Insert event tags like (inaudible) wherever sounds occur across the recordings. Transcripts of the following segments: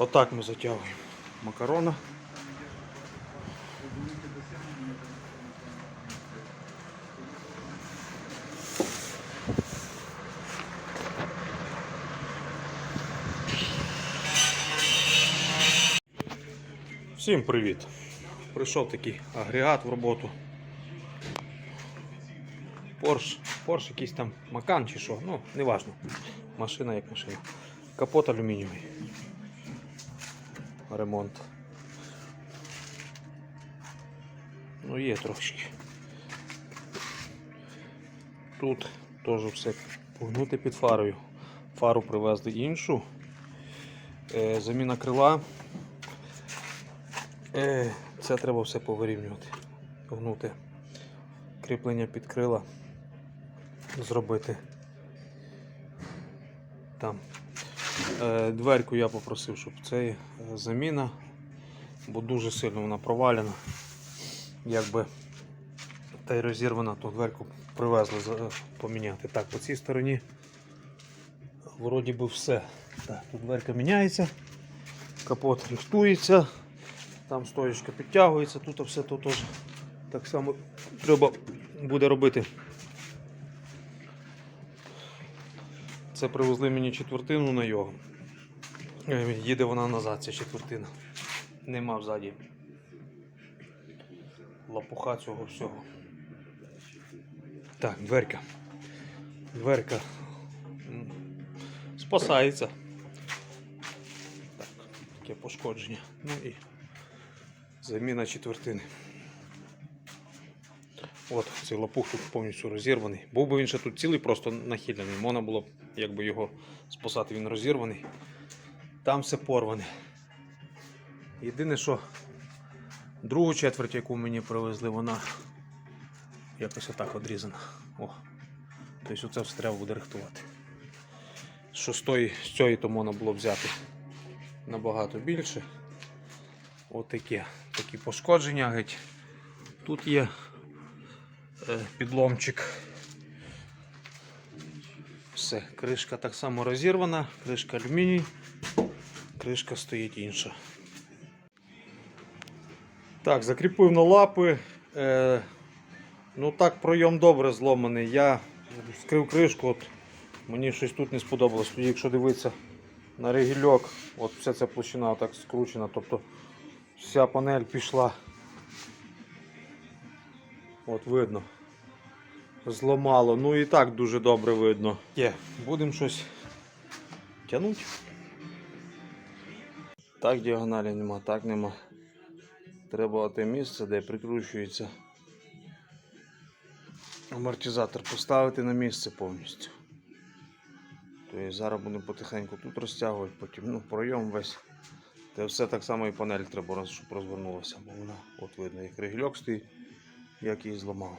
Отак ми затягуємо макарона. Всім привіт! Прийшов такий агрегат в роботу. Порш, Порш якийсь там Макан чи що, ну, неважно. Машина як машина. Капот алюмінієвий. Ремонт. Ну є трошки. Тут теж все погнути під фарою. Фару привезли іншу. Е, заміна крила. Е, це треба все повирівнювати. Погнути. Кріплення під крила. Зробити. Там. Е, дверку я попросив, щоб це е, заміна, бо дуже сильно вона провалена. Якби та й розірвана, то дверку привезли поміняти. Так, по цій стороні вроді би все. Так, тут дверка міняється, капот рихтується, там стоєчка підтягується, тут все то теж так само треба буде робити. Це привезли мені четвертину на його. Е, Їде вона назад, ця четвертина. Нема взаді. Лопуха цього всього. Так, дверка. Дверка спасається. Так, таке пошкодження. Ну і заміна четвертини. От, цей лопух тут повністю розірваний. Був би він ще тут цілий, просто нахилений. Можна було б якби його спасати, він розірваний. Там все порване. Єдине, що другу четверть, яку мені привезли, вона якось отак одрізана. О. Тобто оце все треба буде рихтувати. З тої, з цієї то можна було взяти набагато більше. Отаке. Такі пошкодження геть. Тут є е, підломчик. Все, кришка так само розірвана, кришка алюміній, кришка стоїть інша. Так, закріпив на лапи. Е, ну так, пройом добре зломаний. Я скрив кришку, от мені щось тут не сподобалось. Тоді, якщо дивитися на регільок, от вся ця площина так скручена, тобто вся панель пішла. От видно. Зламало. Ну і так дуже добре видно. Є, будемо щось тягнути. Так діагоналі нема, так нема. Треба те місце, де прикручується амортизатор поставити на місце повністю. Тобто зараз будемо потихеньку тут розтягувати, потім ну, пройом весь. Те все так само і панель треба, щоб розвернулося, бо вона от видно, як регільок стоїть, як її зламав.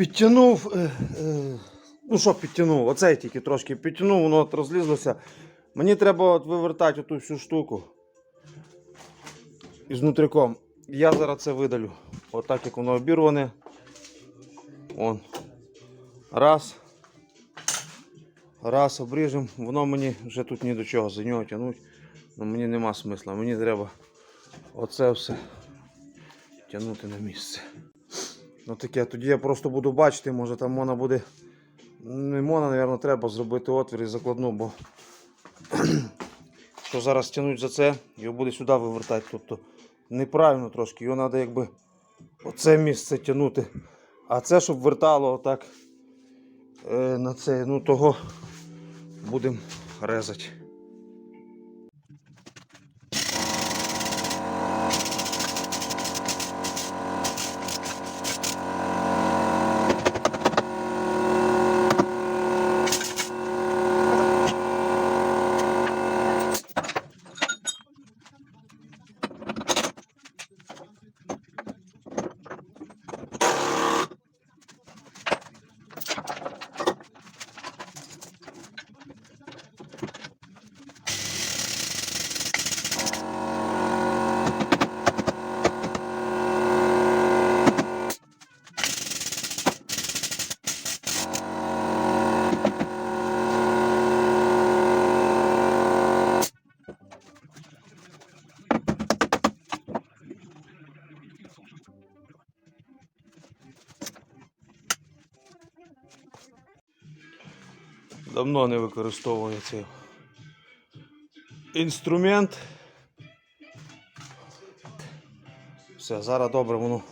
підтягнув. е, е, Ну що підтягнув? Оцей тільки трошки підтягнув, воно от розлізлося. Мені треба от вивертати оту всю штуку із внутріком. Я зараз це видалю. Отак як воно обірване. Вон. Раз. Раз обріжемо. Воно мені вже тут ні до чого за нього тягнуть. Ну, мені нема смисла. Мені треба оце все тягнути на місце. Ну таке, тоді я просто буду бачити, може там можна буде. Не можна, мабуть, треба зробити отвір і закладну, бо (clears throat) що зараз тягнуть за це, його буде сюди вивертати. Тобто неправильно трошки, його треба якби оце місце тягнути. А це, щоб вертало отак е, на це, ну того будемо резати. Давно не використовую цей інструмент. Все, зараз добре воно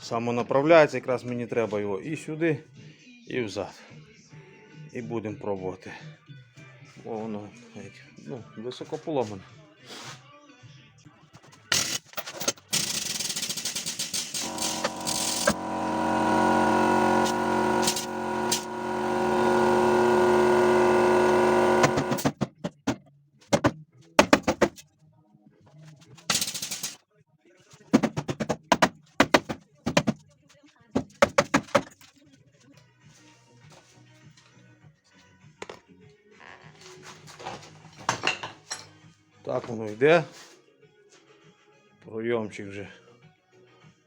самонаправляється, якраз мені треба його і сюди, і взад. І будемо пробувати. О, воно ну, високо. Йде. Пройомчик вже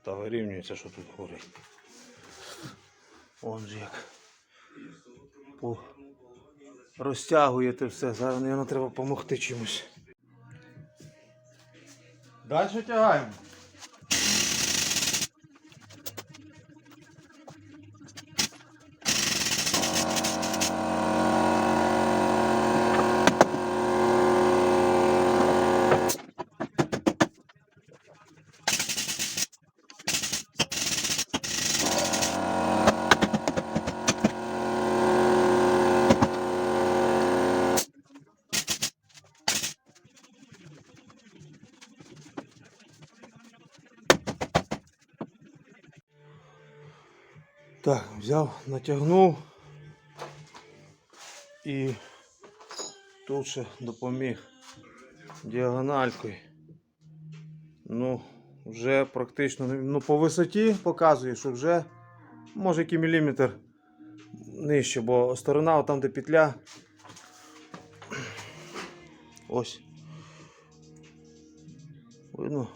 та вирівнюється, що тут горить. Он же як. По... Розтягуєте все. Зараз, треба допомогти чимось. Далі тягаємо. Так, взяв, натягнув і тут ще допоміг діагональкою. Ну, вже практично ну, по висоті показує, що вже може який міліметр нижче, бо сторона там, де петля. Ось. Видно,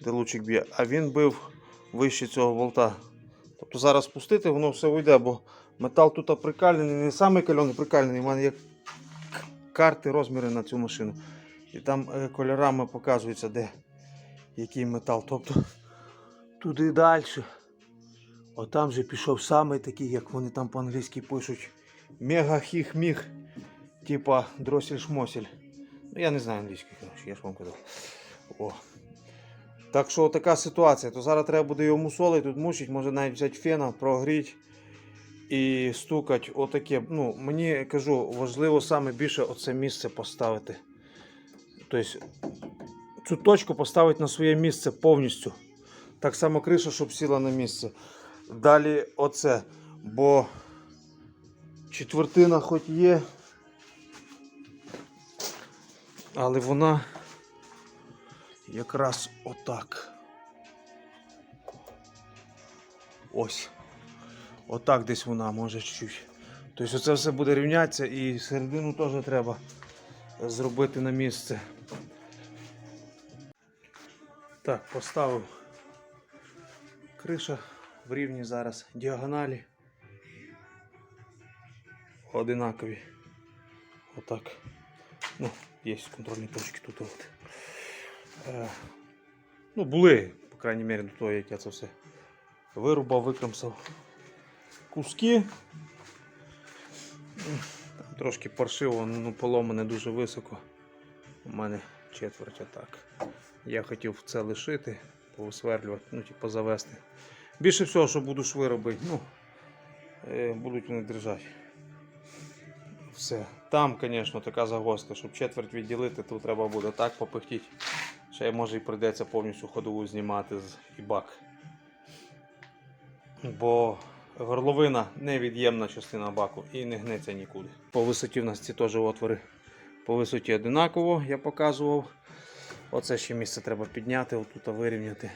де лучик б'є. А він бив вище цього болта. Тобто зараз спустити, воно все уйде, бо метал тут прикалений, не самий кальоний прикалений, у мене є карти, розміри на цю машину. І там е, кольорами показується, де який метал. Тобто туди далі. Отам же пішов самий такий, як вони там по-англійськи пишуть. Мега-хіх-міг. Типа дросель-шмосель. Ну я не знаю англійської, коротше, я ж вам казав. О. Так що така ситуація, то зараз треба буде його мусолити, тут мучить, може навіть взяти фена, прогріти і стукати. Отаке. Ну, мені кажу, важливо саме більше оце місце поставити. Тобто цю точку поставити на своє місце повністю. Так само криша, щоб сіла на місце. Далі оце. Бо четвертина хоч є. Але вона якраз отак. Ось. Отак десь вона може чуть-чуть. Тобто це все буде рівнятися і середину теж треба зробити на місце. Так, поставив. Криша в рівні зараз діагоналі. Одинакові. Отак. Ну, є контрольні точки тут. Е, ну, були, по крайній мірі, до того, як я це все вирубав, викромсав куски. Там трошки паршиво, ну поломане дуже високо. У мене четверть отак. Я хотів це лишити, повисверлювати, ну, типу, завести. Більше всього, що буду шви робити, ну, е, будуть вони держати. Все. Там, звісно, така загвоздка, щоб четверть відділити, то треба буде так попихтіти. Ще може і прийдеться повністю ходову знімати з бак. Бо горловина невід'ємна частина баку і не гнеться нікуди. По висоті в нас ці теж отвори по висоті одинаково, я показував. Оце ще місце треба підняти, отут вирівняти.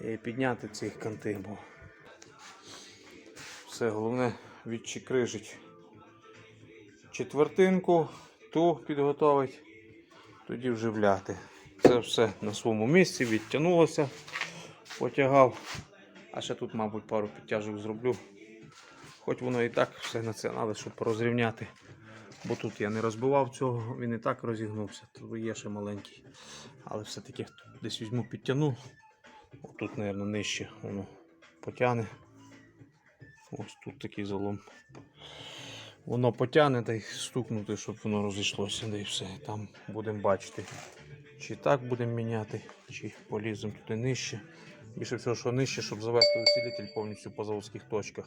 І підняти ці канти, бо все головне відчикрижить четвертинку, ту підготовить, тоді вживляти. Це все на своєму місці, відтягнулося, потягав. А ще тут, мабуть, пару підтяжок зроблю. Хоч воно і так все на це треба, щоб розрівняти. Бо тут я не розбивав цього, він і так розігнувся. Тут є ще маленький. Але все-таки десь візьму підтягну. Отут, мабуть, нижче воно потягне. Ось тут такий залом. Воно потягне та й стукнути, щоб воно розійшлося, і все. Там будемо бачити, чи так будемо міняти, чи поліземо туди нижче. Більше всього, що нижче, щоб завести усилитель повністю по заводських точках.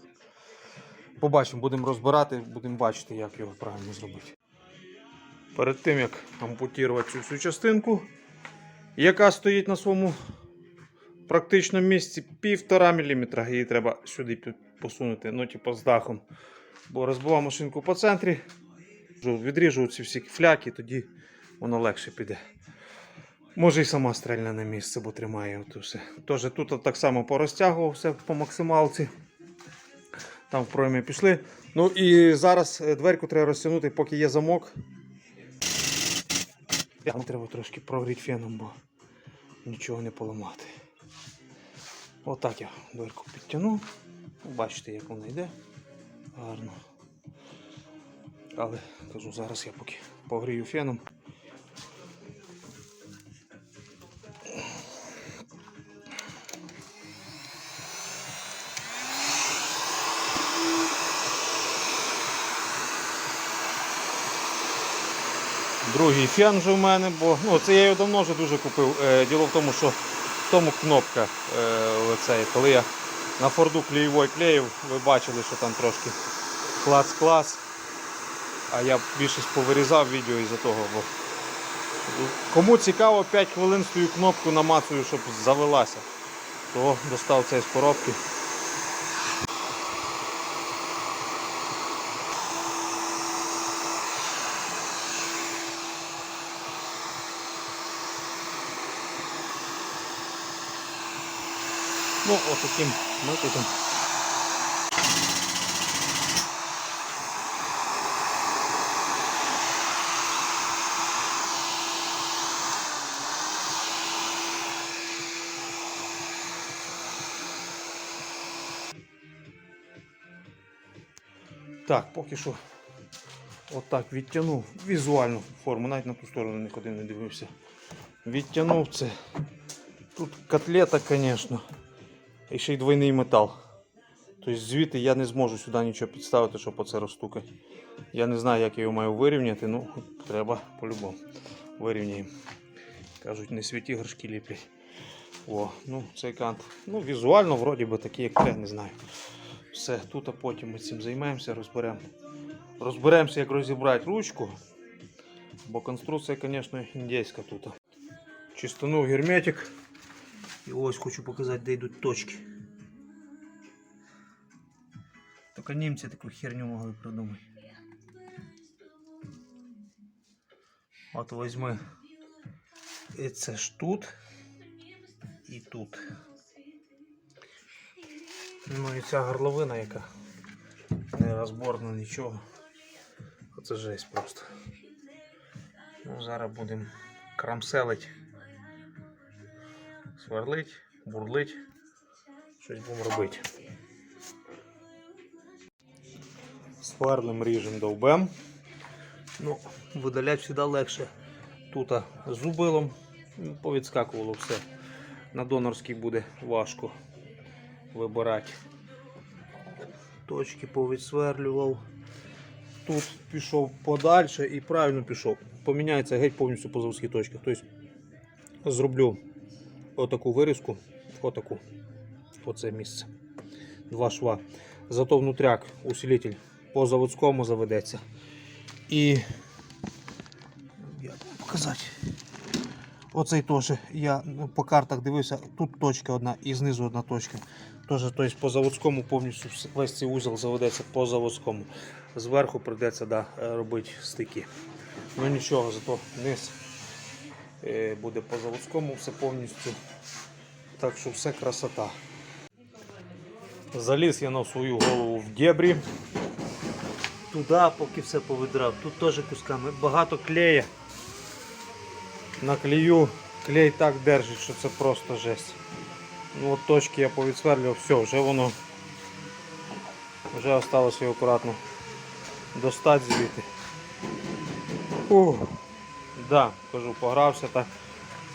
Побачимо, будемо розбирати, будемо бачити, як його правильно зробити. Перед тим як ампутувати цю всю частинку, яка стоїть на своєму практичному місці 1,5 мм, її треба сюди посунути, ну, типу, з дахом. Бо розбивав машинку по центрі, відріжу ці всі фляки, тоді воно легше піде. Може і сама стрельне на місце, бо тримає. Тож тут так само порозтягував все по максималці. Там в проймі пішли. Ну і зараз е, дверку треба розтягнути, поки є замок. Там треба трошки прогріти феном, бо нічого не поламати. Отак я дверку підтягну. Бачите, як вона йде. Гарно. Але кажу, зараз я поки погрію феном. Другий фен вже в мене, бо ну, це я його давно вже дуже купив. Е, діло в тому, що в тому кнопка, е, оцей, коли я на форду клеєвой клеїв, ви бачили, що там трошки клац-клац. А я більшість повирізав відео із-за того. Бо... Кому цікаво, 5 хвилин стою кнопку намацую, щоб завелася. То достав цей з коробки. Ну, отаким методом. Так, поки що отак відтягнув візуальну форму, навіть на ту сторону не ходив, не дивився. Відтягнув це. Тут котлета, звісно. І ще й двойний метал. Тобто звідти я не зможу сюди нічого підставити, щоб оце розстукати. Я не знаю, як я його маю вирівняти, ну треба по-любому. Вирівняємо. Кажуть, не святі горшки ліплять. О, ну цей кант. Ну, візуально, вроді би такий, як треба, не знаю. Все, тут а потім ми цим займаємося, розберемо. Розберемося, як розібрати ручку. Бо конструкція, звісно, індійська тут. Чистанув герметик. І ось хочу показати, де йдуть точки. Тільки німці таку херню могли придумати. От візьми. І це ж тут і тут. Ну і ця горловина, яка не розборна нічого. Оце жесть просто. Ну, зараз будемо крамселить сверлить, бурлить, щось будемо робити. Сверлим ріжем довбем. Ну, видаляти сюди легше. Тут зубилом ну, повідскакувало все. На донорський буде важко вибирати. Точки повідсверлював. Тут пішов подальше і правильно пішов. Поміняється геть повністю по заводських точках. Тобто зроблю отаку вирізку, отаку, оце місце. Два шва. Зато внутряк, усилитель по заводському заведеться. І як показати? Оцей теж я по картах дивився, тут точка одна і знизу одна точка. Теж, тобто по заводському повністю весь цей узел заведеться по заводському. Зверху прийдеться да, робити стики. Ну нічого, зато низ буде по заводському все повністю. Так що все красота. Заліз я на свою голову в дебрі. Туди, поки все повидрав. Тут теж кусками багато клея. На клею клей так держить, що це просто жесть. Ну от точки я повідсверлював, все, вже воно вже осталося акуратно достати звідти. Ух. Да, кажу, погрався так.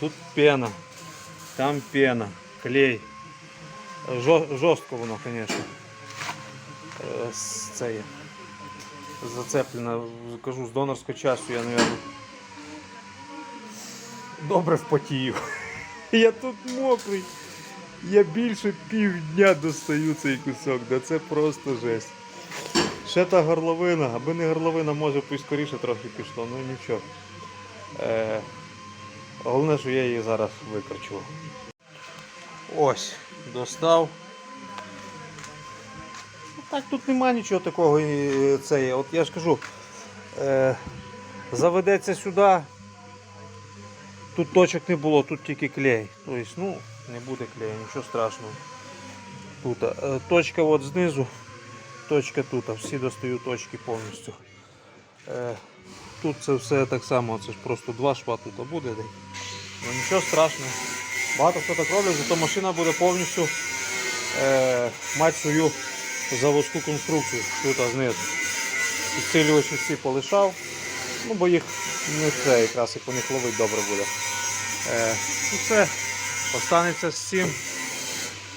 Тут пена, там пена, клей. Жорстко воно, звісно. Це є. Зацеплено, кажу, з донорського часу я, мабуть, добре впотію. (laughs) Я тут мокрий. Я більше півдня достаю цей кусок, да це просто жесть. Ще та горловина, аби не горловина, може б скоріше трохи пішло, ну нічого. Е, головне, що я її зараз викручу. Ось, достав. Ну, Так, тут нема нічого такого. і Це, є. от я ж кажу, е, заведеться сюди. Тут точок не було, тут тільки клей. Тобто, ну, не буде клею, нічого страшного. Тут е, точка от знизу, точка тут, всі достаю точки повністю. Е, тут це все так само, це ж просто два шва тут буде. Ну нічого страшного. Багато хто так роблять, зато машина буде повністю е, мати свою заводську конструкцію тут знизу. Підсилювачі всі полишав, ну бо їх не це якраз як по них ловить добре буде. Е, ну все, останеться з цим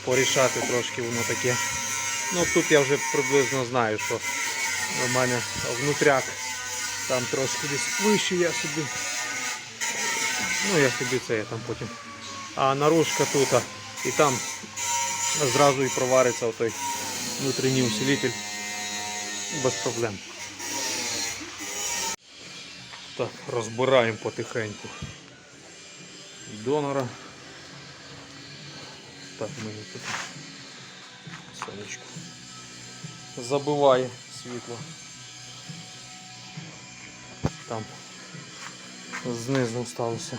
порішати трошки воно таке. Ну тут я вже приблизно знаю, що у мене внутряк там трошки десь вище я собі. Ну я собі це я там потім. А наружка тут і там зразу і провариться отой внутрішній усилитель без проблем. Так, розбираємо потихеньку донора. Так, мені тут сонечко забиває світло. Там знизу сталося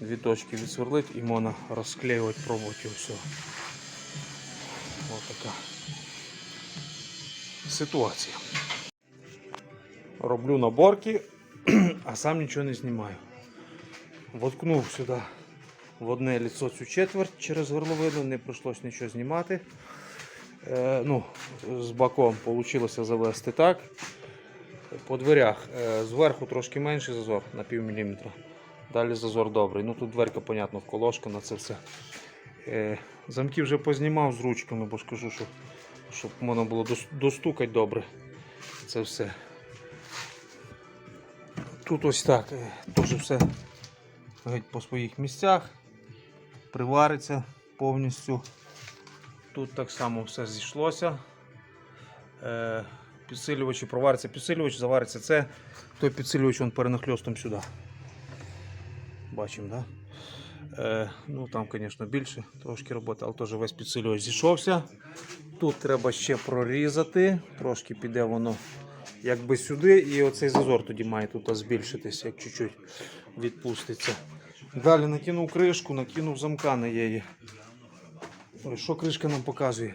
дві точки відсверлити і можна розклеювати, пробувати все. Ось така ситуація. Роблю наборки, (clears throat) а сам нічого не знімаю. Воткнув сюди в одне ліцо цю четверть через горловину, не прийшлось нічого знімати. Е, ну, з боком вийшло завести так. По дверях е, зверху трошки менший зазор на пів міліметра. Далі зазор добрий. Ну тут дверка, понятно, вколошка на це все. Е, замки вже познімав з ручками, бо скажу, що, щоб можна було дос- достукати добре. Це все. Тут ось так. е, Теж все геть по своїх місцях. Привариться повністю. Тут так само все зійшлося. Підсилювачі провариться підсилювач, завариться це. Той підсилювач він перенахльостом сюди. Бачимо, да? Е, ну там, звісно, більше трошки роботи, але теж весь підсилювач зійшовся. Тут треба ще прорізати, трошки піде воно якби сюди, і оцей зазор тоді має тут збільшитися, як чуть-чуть відпуститься. Далі накинув кришку, накинув замка на її. Що кришка нам показує?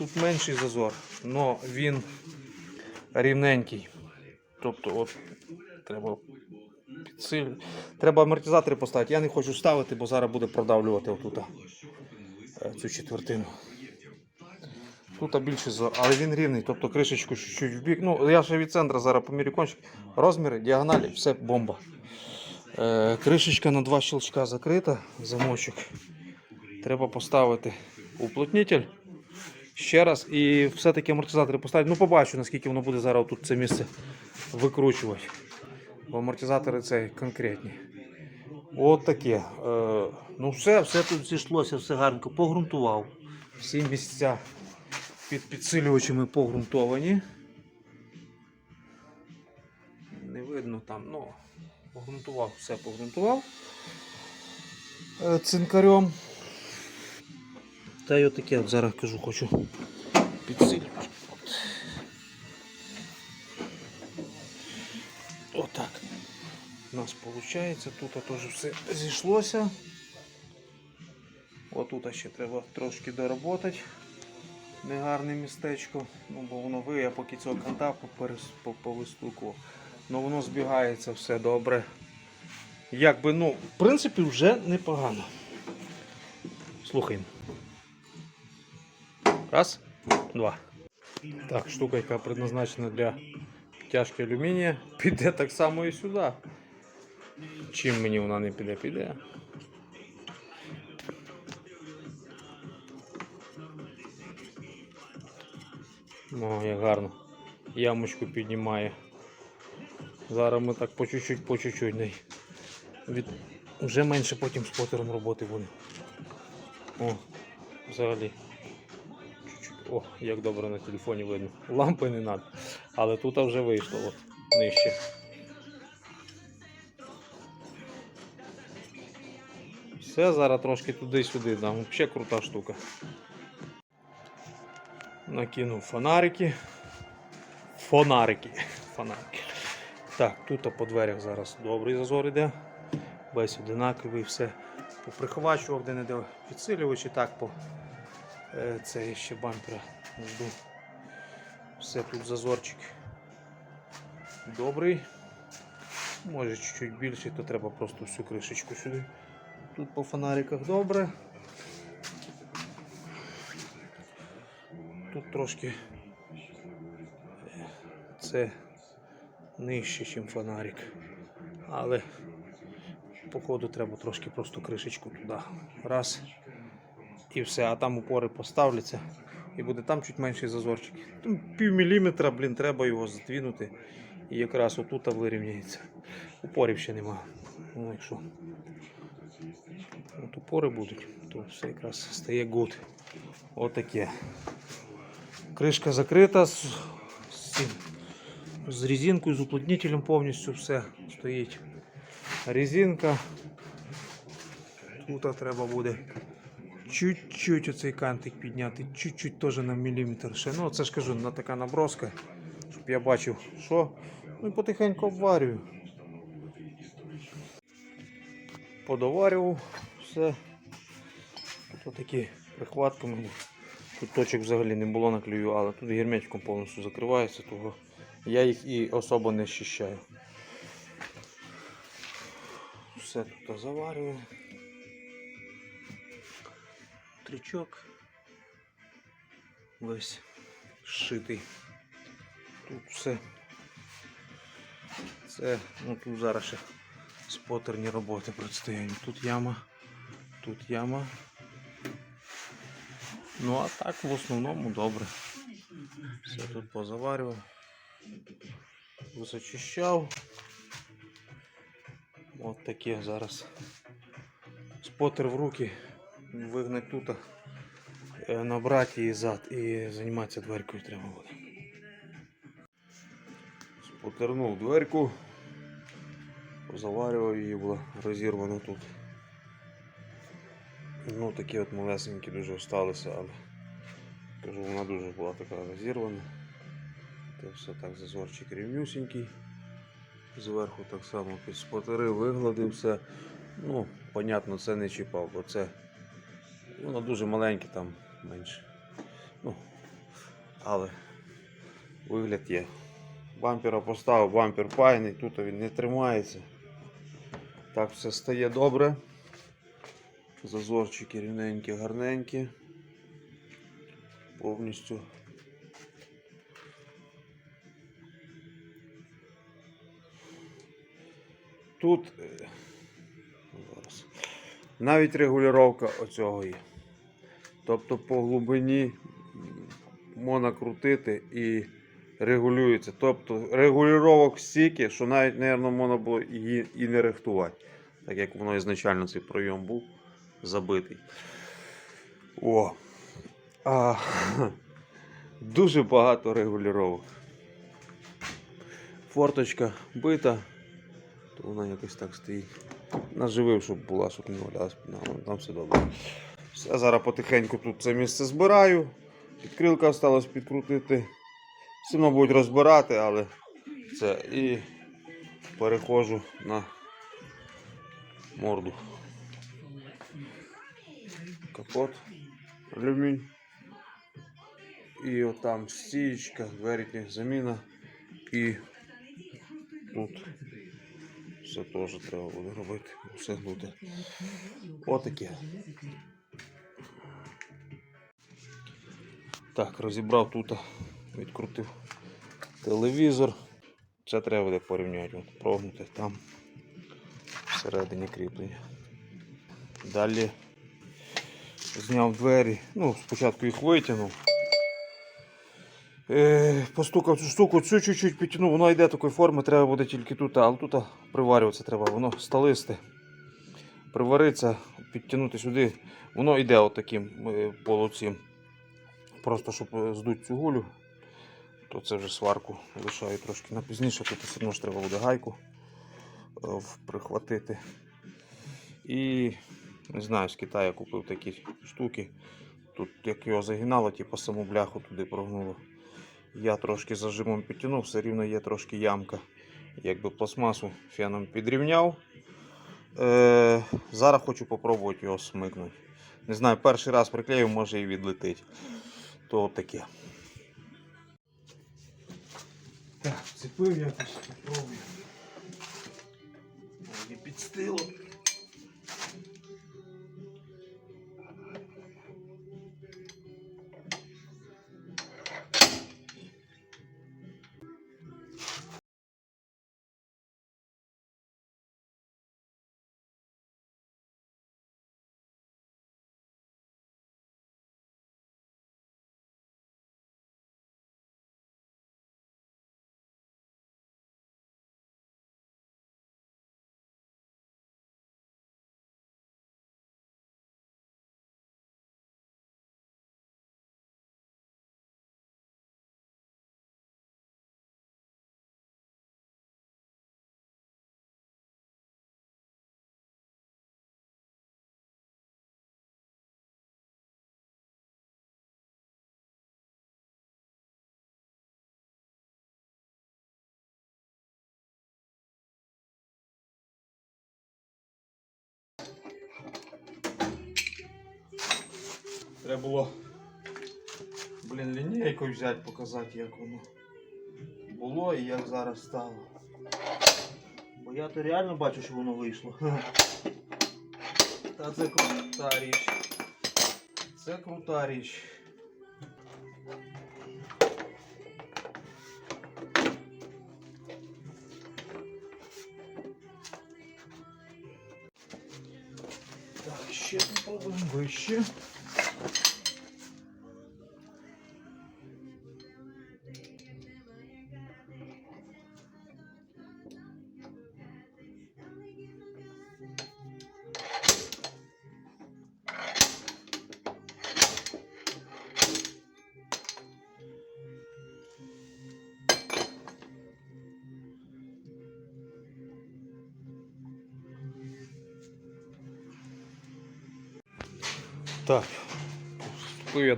Тут менший зазор, але він рівненький. Тобто от треба підсиль... Треба амортизатори поставити. Я не хочу ставити, бо зараз буде продавлювати отут е, цю четвертину. Тут більший зазор, але він рівний, тобто кришечку чуть-чуть в бік. Ну, я ще від центру зараз помірю кончик. Розміри, діагоналі, все бомба. Е, кришечка на два щелчка закрита, замочок. Треба поставити уплотнитель ще раз і все-таки амортизатори поставити. Ну, побачу, наскільки воно буде зараз тут це місце викручувати. Бо амортизатори це конкретні. От таке. Е, ну все, все тут зійшлося, все гарненько. Погрунтував. Всі місця під підсилювачами погрунтовані. Не видно там, ну, погрунтував, все погрунтував е, цинкарем. Та й от зараз кажу, хочу підсилювач. От. Отак. У нас виходить, тут теж все зійшлося. Отут ще треба трошки доработати. Негарне містечко. Ну, бо воно ви, я поки цього канта повистукував. Ну воно збігається все добре. Якби, ну, в принципі, вже непогано. Слухаємо. Раз, два. Так, штука, яка предназначена для тяжки алюмінія, піде так само і сюди. Чим мені вона не піде, піде. О, як гарно. Ямочку піднімає. Зараз ми так по чуть-чуть, по чуть-чуть. Від... Вже менше потім з потером роботи буде. О, взагалі. О, як добре на телефоні видно. Лампи не треба. Але тут вже вийшло от, нижче. Все, зараз трошки туди-сюди дам. Взагалі крута штука. Накинув фонарики. Фонарики. Фонарики. Так, тут по дверях зараз добрий зазор іде. Весь одинаковий, все поприхвачував, де не де підсилювачі, так по е, це ще бампера жду. Все тут зазорчик добрий. Може чуть-чуть більший, то треба просто всю кришечку сюди. Тут по фонариках добре. Тут трошки е, це нижче, ніж фонарик. Але походу треба трошки просто кришечку туди. Раз. І все, а там упори поставляться. І буде там чуть менший зазорчик. Пів міліметра, блін, треба його здвинути. І якраз отут вирівняється. Упорів ще нема. Ну, якщо от упори будуть, то все якраз стає гуд. Отаке. Кришка закрита з, з резинкою, з уплотнителем повністю все стоїть. Резинка. Тут треба буде чуть-чуть оцей кантик підняти, чуть-чуть теж на міліметр ще. Ну, це ж кажу, на така наброска, щоб я бачив, що. Ну і потихеньку обварюю. Подоварював все. Тут такі прихватками. Тут точок взагалі не було наклею, але тут герметиком повністю закривається, того я їх і особо не щищаю. Все тут заварюю. Трючок весь зшитий. Тут все. Це, ну тут зараз ще спотерні роботи предстоять. Тут яма, тут яма. Ну а так в основному добре. Все тут позаварював. Зачищав. От таке зараз. Спотер в руки, вигнати тут, е, набрати її зад і займатися дверкою треба буде. Спотернув дверку, позаварював її, була розірвана тут. Ну такі от малесенькі дуже осталися, але кажу, вона дуже була така розірвана. Це все так зазорчик рівнюсінький. Зверху так само під спотери вигладив все. Ну, понятно, це не чіпав, бо це воно дуже маленьке там менше. Ну, але вигляд є. Бампера поставив, бампер пайний, тут він не тримається. Так все стає добре. Зазорчики рівненькі, гарненькі. Повністю. Тут е, навіть регулювання оцього є. Тобто по глибині можна крутити і регулюється. Тобто регулювання стільки, що навіть, мабуть, можна було її і не рихтувати. так як воно ізначально цей пройом був забитий. О! А, (laughs) дуже багато регулювання. Форточка бита, то вона якось так стоїть. Наживив, щоб була, щоб не валялась, там все добре. Все, зараз потихеньку тут це місце збираю. Підкрилка осталось підкрутити. Все будуть розбирати, але це і переходжу на морду. Капот, алюмінь. І отам стічка, верхня заміна. І тут все теж треба буде робити, все гнути. Отаке. Так, розібрав тут, відкрутив телевізор. Це треба буде порівняти, от, прогнути там всередині кріплення. Далі зняв двері. Ну, спочатку їх витягнув. Е, постукав цю штуку, цю чуть-чуть підтягнув, воно йде такої форми, треба буде тільки тут, але тут приварюватися треба, воно сталисте. Привариться, підтягнути сюди, воно йде отаким е, полуцім. Просто щоб е, здути цю гулю, то це вже сварку лишаю трошки на пізніше, тут все одно ж треба буде гайку е, прихватити. І не знаю, з Китаю купив такі штуки. Тут як його загинало, типу саму бляху туди прогнуло. Я трошки зажимом підтягнув, все рівно є трошки ямка. Якби пластмасу феном підрівняв. Е, зараз хочу попробувати його смикнути. Не знаю, перший раз приклеїв, може і відлетить. То от таке. Так, вцепив якось, попробую. Не підстило. Треба було, блін, лінійкою взяти, показати, як воно було і як зараз стало. Бо я то реально бачу, що воно вийшло. Та це крута річ. Це крута річ. Так, ще попробуємо вище.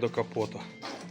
До капота.